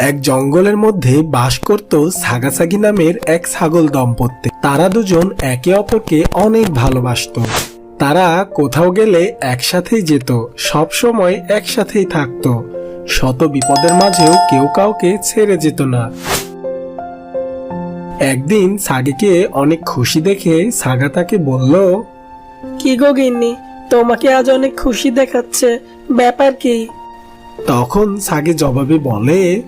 এক জঙ্গলের মধ্যে বাস করত সাগাসাগি নামের এক ছাগল দম্পতি। তারা দুজন একে অপরকে অনেক ভালোবাসতো। তারা কোথাও গেলে একসাথেই যেত সব সময় একসাথেই থাকতো। শত বিপদের মাঝেও কেউ কাউকে ছেড়ে যেত না। একদিন সাগিকে অনেক খুশি দেখে সাগা তাকে বলল কি গো গিন্নি তোমাকে আজ অনেক খুশি দেখাচ্ছে ব্যাপার কি? তখন সাগে জবাবে বলে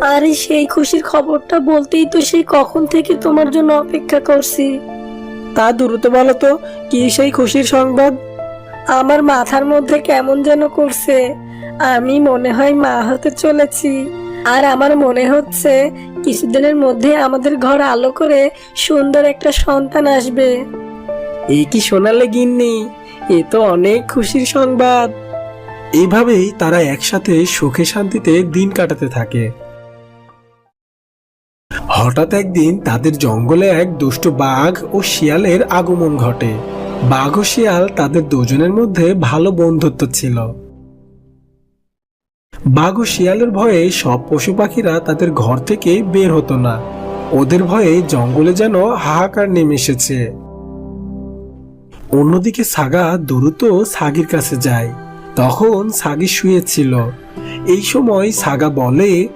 আরে সেই খুশির খবরটা বলতেই তো সেই কখন থেকে তোমার জন্য অপেক্ষা করছি। তা দ্রুত বলো তো কি সেই খুশির সংবাদ? আমার মাথার মধ্যে কেমন যেন করছে। আমি মনে হয় মা হতে চলেছি। আর আমার মনে হচ্ছে কিছুদিনের মধ্যে আমাদের ঘর আলো করে সুন্দর একটা সন্তান আসবে। এই কি শোনালে গিন্নি? এ তো অনেক খুশির সংবাদ। এইভাবেই তারা একসাথে সুখে শান্তিতে দিন কাটাতে থাকে। হঠাৎ একদিন তাদের জঙ্গলে এক দুষ্ট বাঘ ও শিয়ালের আগমন ঘটে। বাঘ ও শিয়াল তাদের দুজনের মধ্যে ভালো বন্ধুত্ব ছিল। বাঘ ও শিয়ালের ভয়ে সব পশু পাখিরা তাদের ঘর থেকে বের হতো না। ওদের ভয়ে জঙ্গলে যেন হাহাকার নেমে এসেছে। অন্যদিকে সাগা দ্রুত সাগির কাছে যায়। তখন সাগি শুয়েছিল এই সময় সাগা বলে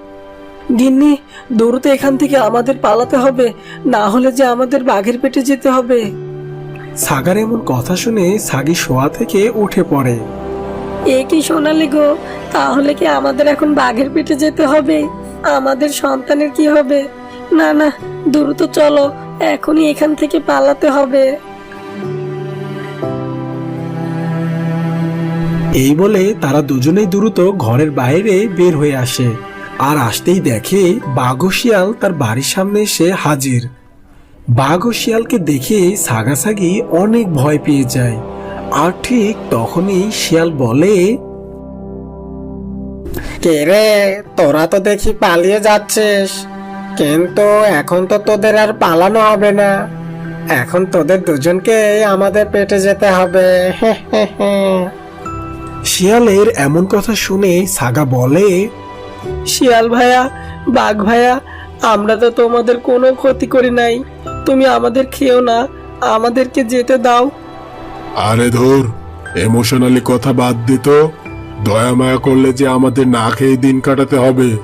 গিন্নি দ্রুত এখান থেকে আমাদের পালাতে হবে না হলে যে আমাদের বাঘের পেটে যেতে হবে। সাগার এমন কথা শুনে সাগি শোয়া থেকে উঠে পড়ে। এ কি শোনালে গো তাহলে কি আমাদের এখন বাঘের পেটে যেতে হবে? আমাদের সন্তানের কি হবে? না না দ্রুত চলো এখনই এখান থেকে পালাতে হবে। এই বলে তারা দুজনেই দ্রুত ঘরের বাইরে বের হয়ে আসে। আর আসতেই দেখে বাঘ শিয়াল তার বাড়ির সামনে এসে হাজির। বাঘ ও শিয়ালকে দেখে সাগাসাগি অনেক ভয় পেয়ে যায়। আর ঠিক তখনই শিয়াল বলে কে রে তোরা তো দেখি পালিয়ে যাচ্ছিস। কিন্তু এখন তো তোদের আর পালানো হবে না। এখন তোদের দুজনকে আমাদের পেটে যেতে হবে। শিয়ালের এমন কথা শুনে সাগা বলে শিয়াল ভাইয়া বাঘ ভাইয়া আমরা তো তোমাদের কোনো ক্ষতি করি নাই। তুমি আমাদের খেও না আমাদেরকে যেতে দাও। আরে ধর ইমোশনালি কথা বাদ দিত দয়া মায়া করলে যে আমাদের না খেয়ে দিন কাটাতে হবে।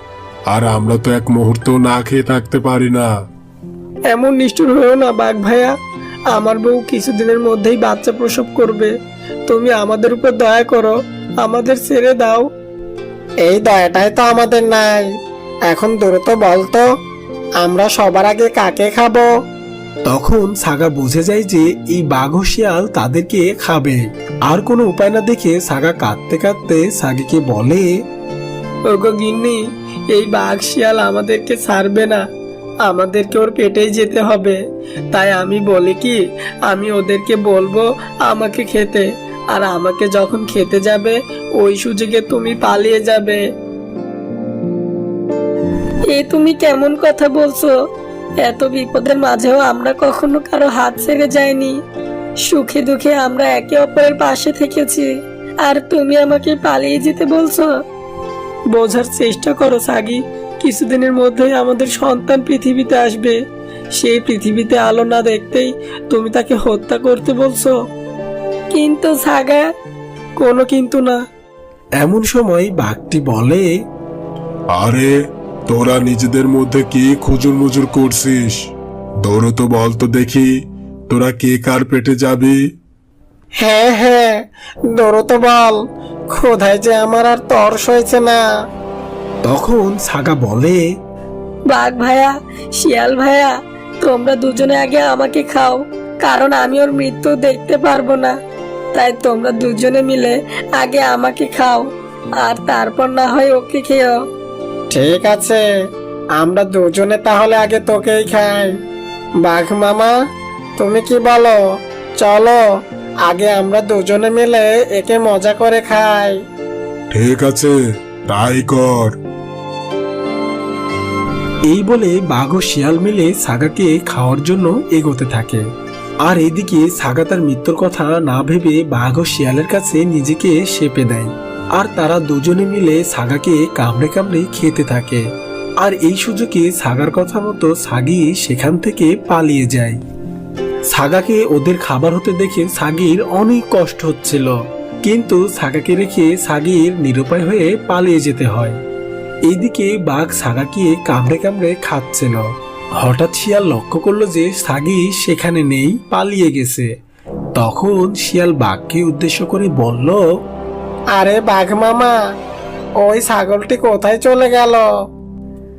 আর আমরা তো এক মুহূর্ত না খেয়ে থাকতে পারি না। এমন নিষ্ঠুর হয়েও না বাঘ ভাইয়া। আমার বউ কিছুদিনের মধ্যেই বাচ্চা প্রসব করবে। তুমি আমাদের উপর দয়া করো আমাদের ছেড়ে দাও। এই দয়াটাই তো আমাদের নাই। এখন দ্রুত বলতো আমরা সবার আগে কাকে খাব? তখন সাগা বুঝে যায় যে এই বাঘ শিয়াল তাদেরকে খাবে। আর কোনো উপায় না দেখে সাগা কাঁদতে কাঁদতে সাগিকে বলে ওগো গিন্নি এই বাঘ শিয়াল আমাদেরকে ছাড়বে না। আমাদেরকে ওর পেটেই যেতে হবে। তাই আমি বলি কি আমি ওদেরকে বলব আমাকে খেতে। আর আমাকে যখন খেতে যাবে ওই সুযোগে তুমি পালিয়ে যাবে। এ তুমি কেমন কথা বলছো? এত বিপদের মাঝেও আমরা কখনো কারও হাত ছেড়ে যাইনি। সুখে দুঃখে আমরা একে অপরের পাশে থেকেছি। আর তুমি আমাকে পালিয়ে যেতে বলছো? বোঝার চেষ্টা করো সাগি। কিছুদিনের মধ্যেই আমাদের সন্তান পৃথিবীতে আসবে। সেই পৃথিবীতে আলো না দেখতেই তুমি তাকে হত্যা করতে বলছো। কিন্তু সাগা কোনো কিন্তু না। এমন সময় বাঘটি বলে আরে তোরা নিজেদের মধ্যে কি খুজুর মুজুর করছিস? দৌড়ো তো বল তো দেখি তোরা কে কার পেটে যাবি? হ্যাঁ হ্যাঁ দ্রুত বল ক্ষুধায় যে আমার আর তর্স হয়েছে না। তখন সাগা বলে বাঘ ভাইয়া শিয়াল ভাইয়া তোমরা দুজনে আগে আমাকে খাও কারণ আমি ওর মৃত্যু দেখতে পারব না। তাই তোমরা দুজনে মিলে আগে আমাকে খাও আর তারপর না হয় ওকে খেও ঠিক আছে আমরা দুজনে তাহলে আগে তোকেই খাই। বাঘ মামা তুমি কি বলো? চলো আগে আমরা দুজনে মিলে একে মজা করে খাই। ঠিক আছে তাই কর। এই বলে বাঘ ও শিয়াল মিলে সাগাকে খাওয়ার জন্য এগোতে থাকে। আর এদিকে সাগা তার মৃত্যুর কথা না ভেবে বাঘ ও শিয়ালের কাছে নিজেকে সেপে দেয়। আর তারা দুজনে মিলে সাগাকে কামড়ে কামড়ে খেতে থাকে। আর এই সুযোগে সাগার কথা মতো সাগি সেখান থেকে পালিয়ে যায়। সাগাকে ওদের খাবার হতে দেখে সাগির অনেক কষ্ট হচ্ছিল। কিন্তু সাগাকে রেখে সাগির নিরুপায় হয়ে পালিয়ে যেতে হয়। এইদিকে বাঘ সাগাকে কামড়ে কামড়ে খাচ্ছিল। হঠাৎ শিয়াল লক্ষ্য করল যে সাগি সেখানে নেই, পালিয়ে গেছে। তখন শিয়াল বাঘকে উদ্দেশ্য করে বলল, আরে বাঘ মামা, ওই ছাগলটি কোথায় চলে গেল?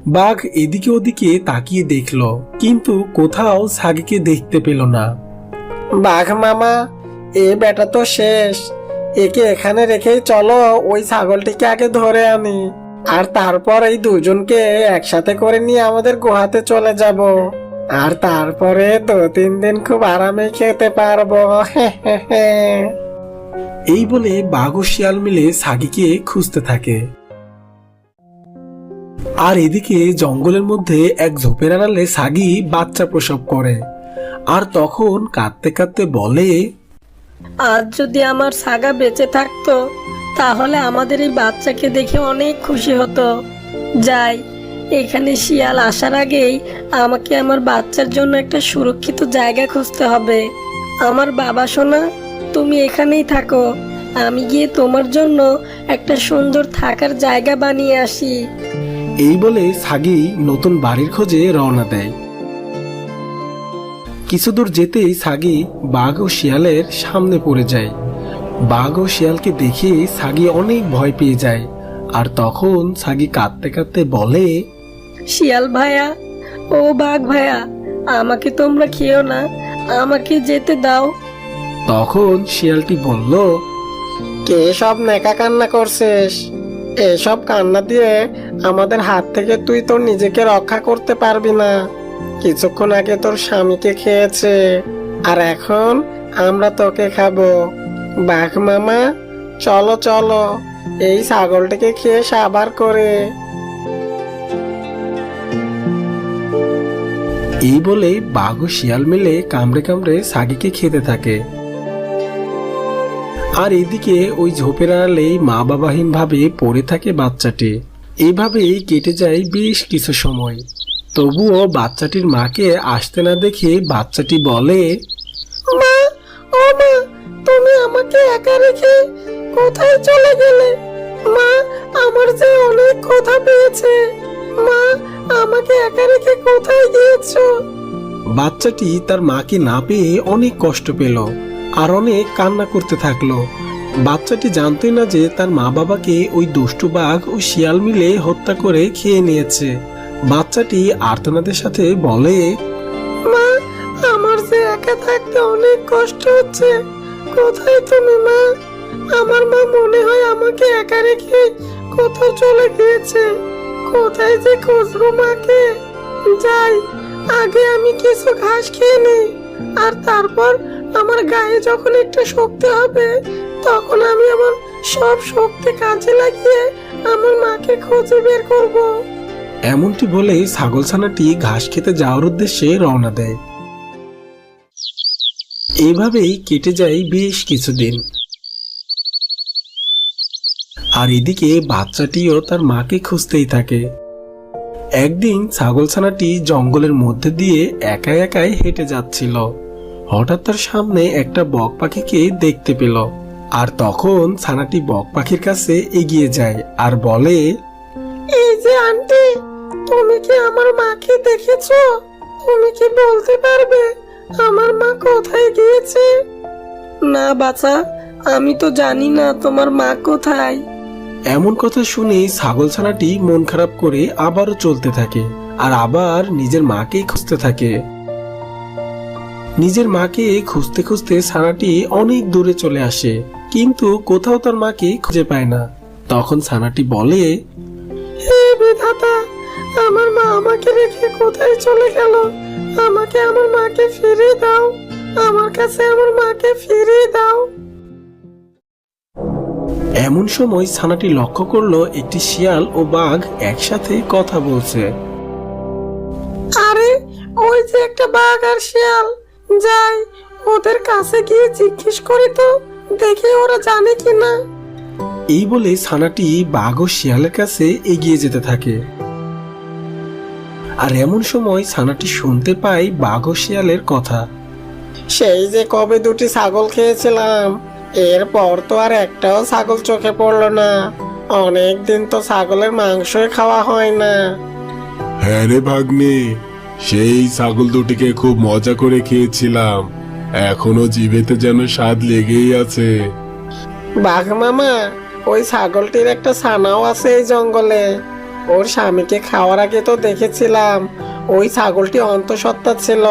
বাঘ এদিকে ওদিকে তাকিয়ে দেখল, কিন্তু কোথাও সাগিকে দেখতে পেল না। বাঘ মামা, এ বেটা তো শেষ। একে এখানে রেখেই চলো, ওই ছাগলটিকে আগে ধরে আনি। আর তারপর এই দুজনকে একসাথে করে নিয়ে আমাদের গুহাতে চলে যাব। আর তারপরে দু তিন দিন খুব আরামে খেতে পারব। এই বলে বাঘ ও শিয়াল মিলে সাগিকে খুঁজতে থাকে। আর এদিকে জঙ্গলের মধ্যে এক ঝোপের আড়ালে সাগি বাচ্চা প্রসব করে। আর তখন কাঁদতে কাঁদতে বলে আজ যদি আমার সাগা বেঁচে থাকতো তাহলে আমাদের এই বাচ্চাকে দেখে অনেক খুশি হতো। যাই, এখানে শিয়াল আসার আগেই আমাকে আমার বাচ্চার জন্য একটা সুরক্ষিত জায়গা খুঁজতে হবে। আমার বাবা, সোনা, তুমি এখানেই থাকো। আমি গিয়ে তোমার জন্য একটা সুন্দর থাকার জায়গা বানিয়ে আসি। এই বলে সাগি নতুন বাড়ির খোঁজে রওনা দেয়। কিছু দূর যেতেই সাগি বাঘ ও শিয়ালের সামনে পড়ে যায়। বাঘ ও শিয়ালকে দেখে সাগি অনেক ভয় পেয়ে যায়। আর তখন সাগি কাঁদতে কাঁদতে বলে শিয়াল ভাইয়া ও বাঘ ভাইয়া আমাকে তোমরা খেও না আমাকে যেতে দাও। তখন শিয়ালটি বলল কে সব নেকা কান্না করছিস? এসব কান্না দিয়ে আমাদের হাত থেকে তুই তোর নিজেকে রক্ষা করতে পারবি না। কিছুক্ষণ আগে তোর স্বামীকে খেয়েছে আর এখন আমরা তোকে খাব। বাঘ মামা, চলো চলো, এই ছাগলটাকে খেয়ে সাবার করে। এই বলে বাঘ ও শিয়াল মিলে কামড়ে কামড়ে সাগিকে খেতে থাকে। আর এদিকে ওই ঝোপের আড়ালে মা বাবাহীন ভাবে পড়ে থাকে বাচ্চাটি। এইভাবেই কেটে যায় বেশ কিছু সময়। তবুও বাচ্চাটির মাকে আসতে না দেখে বাচ্চাটি বলে একা রেখে কোথায় চলে গেলে? মা আমার যে অনেক কথা পেয়েছে। মা আমাকে একা রেখে কোথায় গিয়েছো? বাচ্চাটি তার মাকে না পেয়ে অনেক কষ্ট পেল আর অনেক কান্না করতে থাকল। বাচ্চাটি জানতই না যে তার মা বাবাকে ওই দুষ্টু বাঘ ও শিয়াল মিলে হত্যা করে খেয়ে নিয়েছে। বাচ্চাটি আর্তনাদের সাথে বলে মা আমার যে একা থাকতে অনেক কষ্ট হচ্ছে। কোথায় তুমি, মা। আমার মা মনে হয় আমাকে একা রেখে কোথাও চলে গিয়েছে। কোথায় যে খুঁজবো মাকে? যাই, আগে আমি কিছু ঘাস খেয়ে নিই। আর তারপর আমার গায়ে যখন একটু শক্তি হবে, তখন আমি আমার সব শক্তি কাজে লাগিয়ে আমার মাকে খুঁজে বের করব। এমনটি বলে ছাগলছানাটি ঘাস খেতে যাওয়ার উদ্দেশ্যে রওনা দেয়। এভাবেই কেটে যায় বেশ কিছুদিন। আর এদিকে বাচ্চাটিও তার মাকে খুঁজতেই থাকে। একদিন ছাগলছানাটি জঙ্গলের মধ্যে দিয়ে একা একাই হেঁটে যাচ্ছিল। হঠাৎ তার সামনে একটা বক পাখিকে দেখতে পেল। আর তখন ছানাটি বক পাখির কাছে এগিয়ে যায় আর বলে, এই যে আন্টি, তুমি কি আমার মাকে দেখেছ? তুমি কি বলতে পারবে? আমার মা কোথায় গিয়েছে? না বাছা আমি তো জানি না তোমার মা কোথায়। এমন কথা শুনে ছাগলছানাটি মন খারাপ করে আবারও চলতে থাকে আর আবার নিজের মাকেই খুঁজতে থাকে। নিজের মাকে খুঁজতে খুঁজতে ছানাটি অনেক দূরে চলে আসে কিন্তু কোথাও তার মাকে খুঁজে পায় না। তখন ছানাটি বলে হে বিধাতা আমার মা আমাকে রেখে কোথায় চলে গেল? আমাকে আমার মাকে ফিরিয়ে দাও। আমার কাছে আমার মাকে ফিরিয়ে দাও। এমন সময় ছানাটি লক্ষ্য করল একটি শিয়াল ও বাঘ একসাথে কথা বলছে। আরে ওই যে একটা বাঘ আর শিয়াল। যাই ওদের কাছে গিয়ে জিজ্ঞেস করি তো দেখি ওরা জানে কি না এই বলে ছানাটি বাঘ ও শিয়ালের কাছে এগিয়ে যেতে থাকে। আর এমন সময় ছানাটি শুনতে পায় বাঘ ও শিয়ালের কথা। সেই যে কবে দুটি ছাগল খেয়েছিলাম এরপর তো আর একটাও ছাগল চোখে পড়ল না। অনেক দিন তো ছাগলের মাংসই খাওয়া হয় না। হ্যাঁ রে ভাগ্নে সেই ছাগল দুটিকে খুব মজা করে খেয়েছিলাম। এখনও জিভেতে যেন স্বাদ লেগেই আছে। বাঘ মামা ওই ছাগলটির একটা ছানাও আছে এই জঙ্গলে। ওর স্বামীকে খাওয়ার আগে তো দেখেছিলাম। ওই ছাগলটি অন্তঃসত্ত্বা ছিল।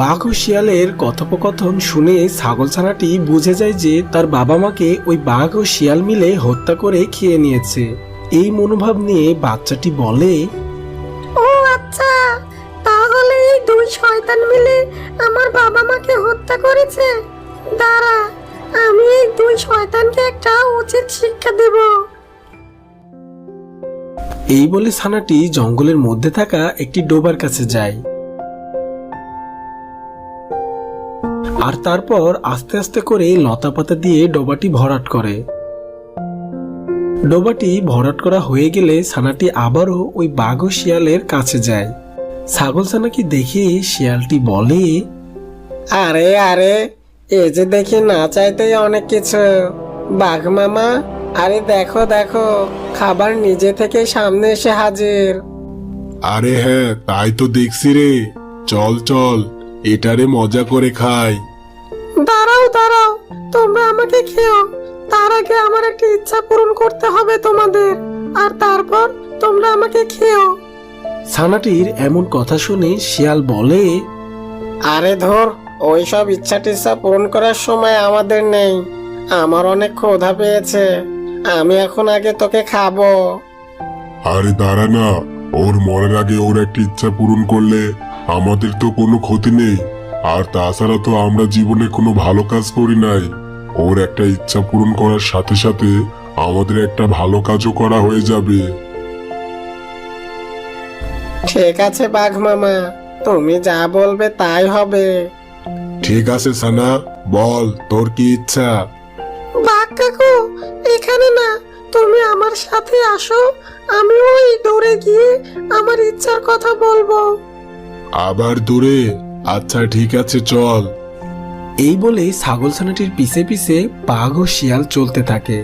বাঘ ও শিয়ালের কথোপকথন শুনে ছাগল ছানাটি বুঝে যায় যে তার বাবা মাকে ওই বাঘ ও শিয়াল মিলে হত্যা করে খেয়ে নিয়েছে। এই মনোভাব নিয়ে বাচ্চাটি বলে ও আচ্ছা তাহলে এই দুই শয়তান মিলে আমার বাবা মাকে হত্যা করেছে? দাঁড়া আমি এই দুই শয়তানকে একটা উচিত শিক্ষা দেব। এই বলে ছানাটি জঙ্গলের মধ্যে থাকা একটি ডোবার কাছে যায়। আর তারপর আস্তে আস্তে করে লতাপাতা দিয়ে ডোবাটি ভরাট করে। ডোবাটি ভরাট করা হয়ে গেলে ছানাটি আবারও ওই বাঘ শিয়ালের কাছে যায়। ছাগল ছানাকে দেখে শিয়ালটি বলে, আরে আরে, এ যে দেখি না চাইতেই অনেক কিছু। বাঘ মামা আরে দেখো দেখো খাবার নিজে থেকে সামনে এসে হাজির। আরে হ্যাঁ তাই তো দেখছি রে। চল চল এটারে মজা করে খাই। দাঁড়াও দাঁড়াও তোমরা আমাকে খেও। তার আগে আমার একটা ইচ্ছা পূরণ করতে হবে তোমাদের আর তারপর তোমরা আমাকে খেও। ছানাটির এমন কথা শুনে শিয়াল বলে আরে ধর ওই সব ইচ্ছা টিচ্ছা পূরণ করার সময় আমাদের নেই। আমার অনেক ক্ষোধা পেয়েছে। আমি এখন আগে তোকে খাব। আরে দাঁড়া না ওর মরার আগে ওর একটা ইচ্ছা পূরণ করলে আমাদের তো কোনো ক্ষতি নেই। আর তাছাড়া তো আমরা জীবনে কোনো ভালো কাজ করি নাই। ওর একটা ইচ্ছা পূরণ করার সাথে সাথে আমাদের একটা ভালো কাজও করা হয়ে যাবে। ঠিক আছে বাঘ মামা তুমি যা বলবে তাই হবে। ঠিক আছে সানা বল তোর কি ইচ্ছা? কাকু এখানে না তুমি আমার সাথে আসো আমি ওই দৌড়ে গিয়ে আমার ইচ্ছার কথা বলব। আবার দূরে? আচ্ছা ঠিক আছে চল। এই বলে ছাগল ছানাটির পিছে পিছে বাঘ ও শিয়াল চলতে থাকে।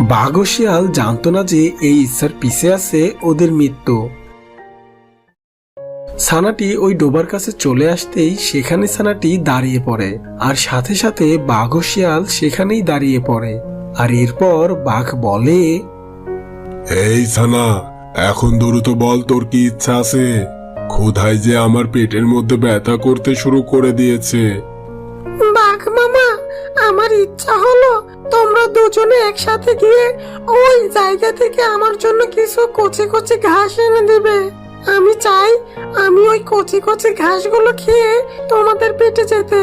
বাঘ ও শিয়াল জানতো না যে এই ইচ্ছার পিছে আছে ওদের মৃত্যু। ছানাটি ওই ডোবার কাছে চলে আসতেই সেখানে ছানাটি দাঁড়িয়ে পড়ে আর সাথে সাথে বাঘ ও শিয়াল সেখানেই দাঁড়িয়ে পড়ে আর এরপর বাঘ বলে এই সানা এখন দ্রুত বল তোর কি ইচ্ছা আছে? ক্ষুধায় যে আমার পেটের মধ্যে ব্যথা করতে শুরু করে দিয়েছে। বাঘ মামা আমার ইচ্ছা হলো তোমরা দুজনে একসাথে গিয়ে ওই জায়গা থেকে আমার জন্য কিছু কচি কচি ঘাস এনে দেবে। আমি চাই আমি ওই কচি কচি ঘাসগুলো খেয়ে তোমাদের পেটে যেতে।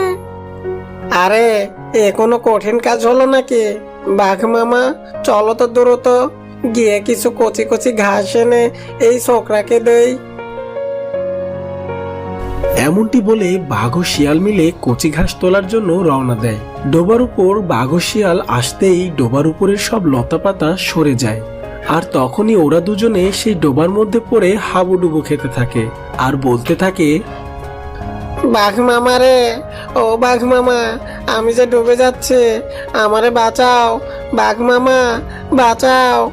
আরে এ কোনো কঠিন কাজ হলো নাকি? বাঘ মামা চলো তো দ্রুত। গিয়ে কিছু কচি কচি ঘাস এনে এই ছোকরাকে দেই। এমনটি বলে বাঘ ও শিয়াল মিলে কচি ঘাস তোলার জন্য রওনা দেয়। ডোবার উপর বাঘ ও শিয়াল আসতেই ডোবার উপরের সব লতাপাতা সরে যায়। আর তখনই ওরা দুজনে সেই ডোবার মধ্যে পড়ে হাবুডুবু খেতে থাকে আর বলতে থাকে বাঘ মামা রে ও বাঘ মামা আমি যে ডুবে যাচ্ছি আমারে বাঁচাও বাঘ মামা বাঁচাও।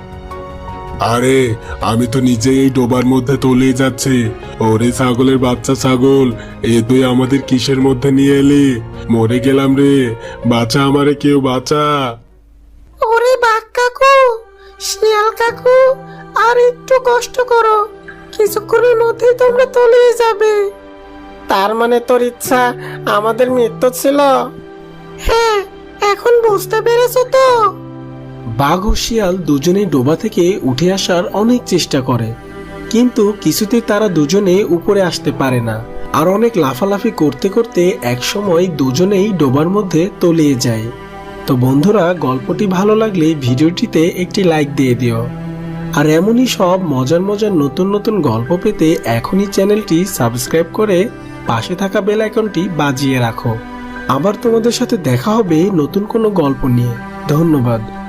আরে আমি তো নিজেই এই ডোবার মধ্যে তলিয়ে যাচ্ছি। ওরে ছাগলের বাচ্চা ছাগল এ তুই আমাদের কিসের মধ্যে নিয়ে এলি? মরে গেলাম রে বাঁচা আমারে কেউ বাঁচা। ওরে বাঘ কাকু শিয়াল কাকু, আর একটু কষ্ট করো। কিছুক্ষণের মধ্যেই তোমরা তলিয়ে যাবে। তার মানে তোর ইচ্ছা আমাদের মৃত্যু ছিল? হ্যাঁ এখন বুঝতে পেরেছ তো? বাঘ ও শিয়াল দুজনেই ডোবা থেকে উঠে আসার অনেক চেষ্টা করে। কিন্তু কিছুতেই তারা দুজনে উপরে আসতে পারে না। আর অনেক লাফালাফি করতে করতে একসময় দুজনেই ডোবার মধ্যে তলিয়ে যায়। তো বন্ধুরা, গল্পটি ভালো লাগলে ভিডিওটিতে একটি লাইক দিয়ে দিও। আর এমনই সব মজার মজার নতুন নতুন গল্প পেতে এখনই চ্যানেলটি সাবস্ক্রাইব করে পাশে থাকা বেল আইকনটি বাজিয়ে রাখো। আবার তোমাদের সাথে দেখা হবে নতুন কোনো গল্প নিয়ে। ধন্যবাদ।